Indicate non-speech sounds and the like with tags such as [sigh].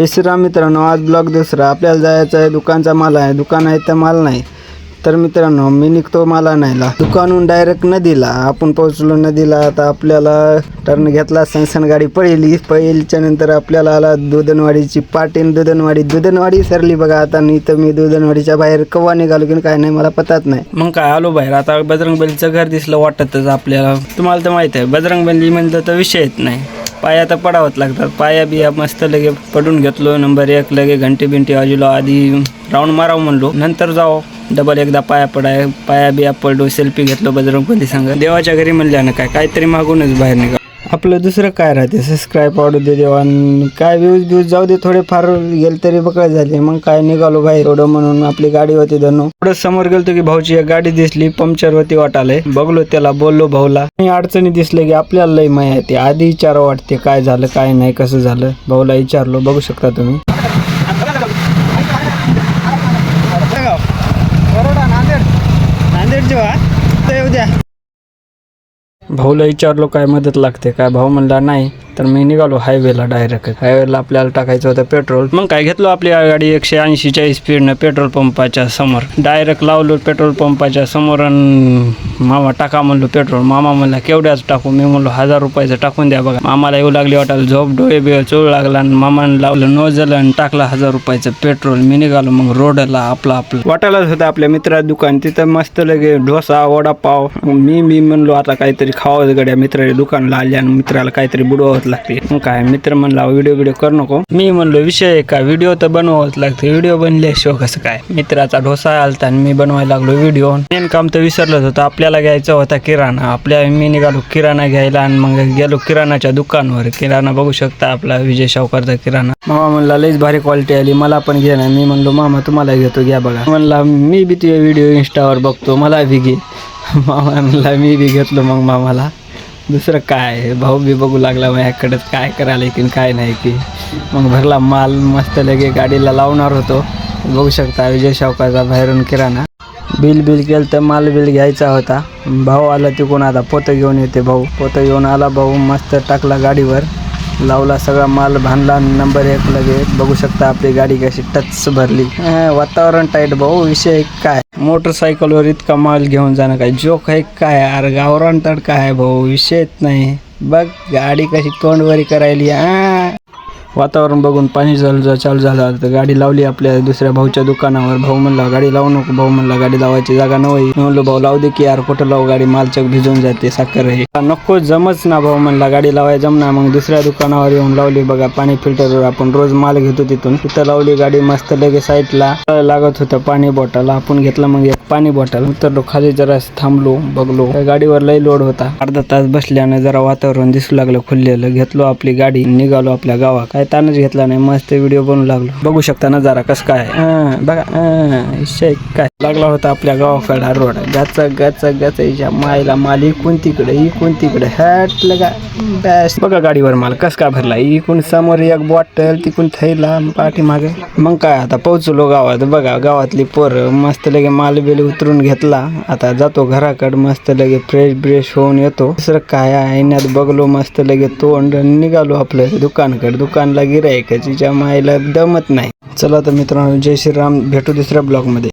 जय श्रीराम मित्रांनो आज ब्लॉग दुसरा. आपल्याला जायचं आहे दुकानचा माल आहे. दुकान आहे तर माल नाही. तर मित्रांनो मी निघतो माला नाहीला दुकानहून डायरेक्ट नदीला. आपण पोहोचलो नदीला आता आपल्याला टर्न घेतला सनसन गाडी पळली. पळलीच्या नंतर आपल्याला आला दुधनवाडीची पाटीन. दुधनवाडी दुधनवाडी सरली बघा. आता नाही तर मी दुधनवाडीच्या बाहेर कवा निघालो की काय नाही मला पतात नाही. मग काय? आलो बाहेर. आता बजरंगबलीचं घर दिसलं वाटतच आपल्याला. तुम्हाला तर माहीत आहे बजरंगबली म्हणलं तर विषय येत नाही. पाया तर पडावंच लागतात. पाया बिया मस्त लगे पडून घेतलो नंबर एक लगे घंटे बिंटी वाजलो आधी राऊंड मारावं म्हणलो. नंतर जाओ डबल एकदा पाया पडाय पाया बिया पडलो सेल्फी घेतलो बजरंगबली सांग देवाच्या घरी म्हणल्यानं काय काहीतरी मागूनच बाहेर निघा आपलं दुसरं काय राहते? सबस्क्राईब वाढू दे देवा काय व्ह्यूज व्ह्यूज जाऊ दे थोडे फार गेल तरी बकळ झाले. मग काय निघालो बाहेर एवढं म्हणून आपली गाडी होती धनु. थोडं समोर गेलतो की भाऊची एक गाडी दिसली पंक्चर होती वाटाले बघलो त्याला बोललो भाऊला. अडचणी दिसले की आपल्याला लई माहिती आहे आधी विचार वाटते काय झालं काय नाही कसं झालं. भाऊला विचारलो बघू शकता तुम्ही. नांदेड. उद्या भाऊला विचारलो काय मदत लागते काय भाऊ म्हणला नाही. तर मी निघालो हायवेला डायरेक्ट हायवेला आपल्याला टाकायचं होतं पेट्रोल मग काय घेतलो आपली गाडी एकशे ऐंशीच्या स्पीडनं पेट्रोल पंपाच्या समोर. डायरेक्ट लावलो पेट्रोल पंपाच्या समोर अन् मामा टाका म्हणलो पेट्रोल मामा म्हणला केवढ्याच टाकू? मी म्हणलो हजार रुपयाचं टाकून द्या बघा. मामाला येऊ लागली वाटायला झोप डोळे बिळे चोळ लागला आणि मामाने लावलं नोजल आणि टाकला हजार रुपयाचं पेट्रोल मी निघालो मग रोडला आपला आपलं. वाटायलाच होतं आपल्या मित्रा दुकान. तिथं मस्त लगे डोसा वडापाव. मी मी म्हणलो आता काहीतरी खावाच गड्या मित्राच्या दुकानला आल्या आणि मित्राला काहीतरी बुडवत लागते. मग काय मित्र म्हणला व्हिडिओ व्हिडिओ करू नको. मी म्हणलो विषय का? व्हिडिओ तर बनवावंच लागते. व्हिडिओ बनल्याशिवाय कसं काय? मित्राचा डोसा आलता आणि मी बनवायला लागलो व्हिडिओ. मेन काम तर विसरलंच होतं. आपल्याला घ्यायचा होता किराणा. आपल्या मी निघालो किराणा घ्यायला आणि मग गेलो किराणाच्या दुकानवर. किराणा बघू शकता आपला विजय शावकरचा किराणा. मामा म्हणला लईच भारी क्वालिटी आली. मला पण घे ना. मी म्हणलो मामा तुम्हाला घेतो. घ्या बघा. म्हणला मी बी तुझे व्हिडिओ इंस्टावर बघतो. मला बी घे. [laughs] मामा म्हणला मी बी घेतलो मग मामाला. दुसरं काय? भाऊ बी बघू लागला माझ्याकडंच. काय करायला की काय नाही की मग भरला माल मस्त लगे गाडीला लावणार होतो. बघू शकता विजय शावकाचा बाहेरून किराणा. बिल बिल केलं तर माल बिल घ्यायचा होता. भाऊ आला तिकडून आता पोतं घेऊन येते भाऊ. पोतं घेऊन आला भाऊ मस्त टाकला गाडीवर. लावला सगळा माल बांधला नंबर एक लगे बघू शकता आपली गाडी कशी टच भरली. वातावरण टाईट भाऊ. विषय काय? मोटरसायकलवर इतका माल घेऊन जाणं काय? जोक आहे काय? अरे गावरान तडका आहे भाऊ. विषयच नाही. बघ गाडी कशी तोंडवरी करायली. आ वातावरण बघून पाणी चालू चालू झालं तर गाडी लावली आपल्या दुसऱ्या भाऊच्या दुकानावर. भाऊ म्हणला गाडी लावू नको भाऊ म्हणला गाडी लावायची जागा नव्हती म्हणलो भाऊ लावू दे की यार कुठं लावू गाडी? मालचक भिजून जाते साखर हे नको जमच ना भाऊ म्हणला गाडी लावाय जमना मग दुसऱ्या दुकानावर येऊन लावली बघा पाणी फिल्टरवर आपण रोज माल घेतो तिथून. तिथं लावली गाडी मस्त लगे साईडला लागत होतं पाणी बॉटल. आपण घेतलं मग एक पाणी बॉटल. उतरलो खाली जरा थांबलो बघलो. त्या गाडीवर लई लोड होता. अर्धा तास बसल्यानं जरा वातावरण दिसू लागलं खुललेलं. घेतलो आपली गाडी निघालो आपल्या गावात काय ताणच घेतला नाही. मस्त व्हिडिओ बनवू लागलो. बघू शकता नजारा कसं काय बघा. काय? लागला होता आपल्या गावाकडा रोड. गाचा गाचा गाचा मायला माल इकून तिकडे इकून तिकडे. हॅट लगा. बॅस. बघा गाडीवर माल कस का भरला. इकून समोर एक बॉटल तिकून थैला पाठीमागे. मग काय आता पोहोचलो गावात. बघा गावातली पोरं मस्त लगे माल बिल उतरून घेतला. आता जातो घराकडे मस्त लगे फ्रेश ब्रेश होऊन येतो. दुसरं काय आईन्यात बघलो मस्त लगे तोंड निघालो आपलं दुकानकडे. दुकानला गिरायकाच्या मायला दमत नाही. चला तर मित्रांनो जय श्रीराम. भेटू दुसऱ्या ब्लॉगमध्ये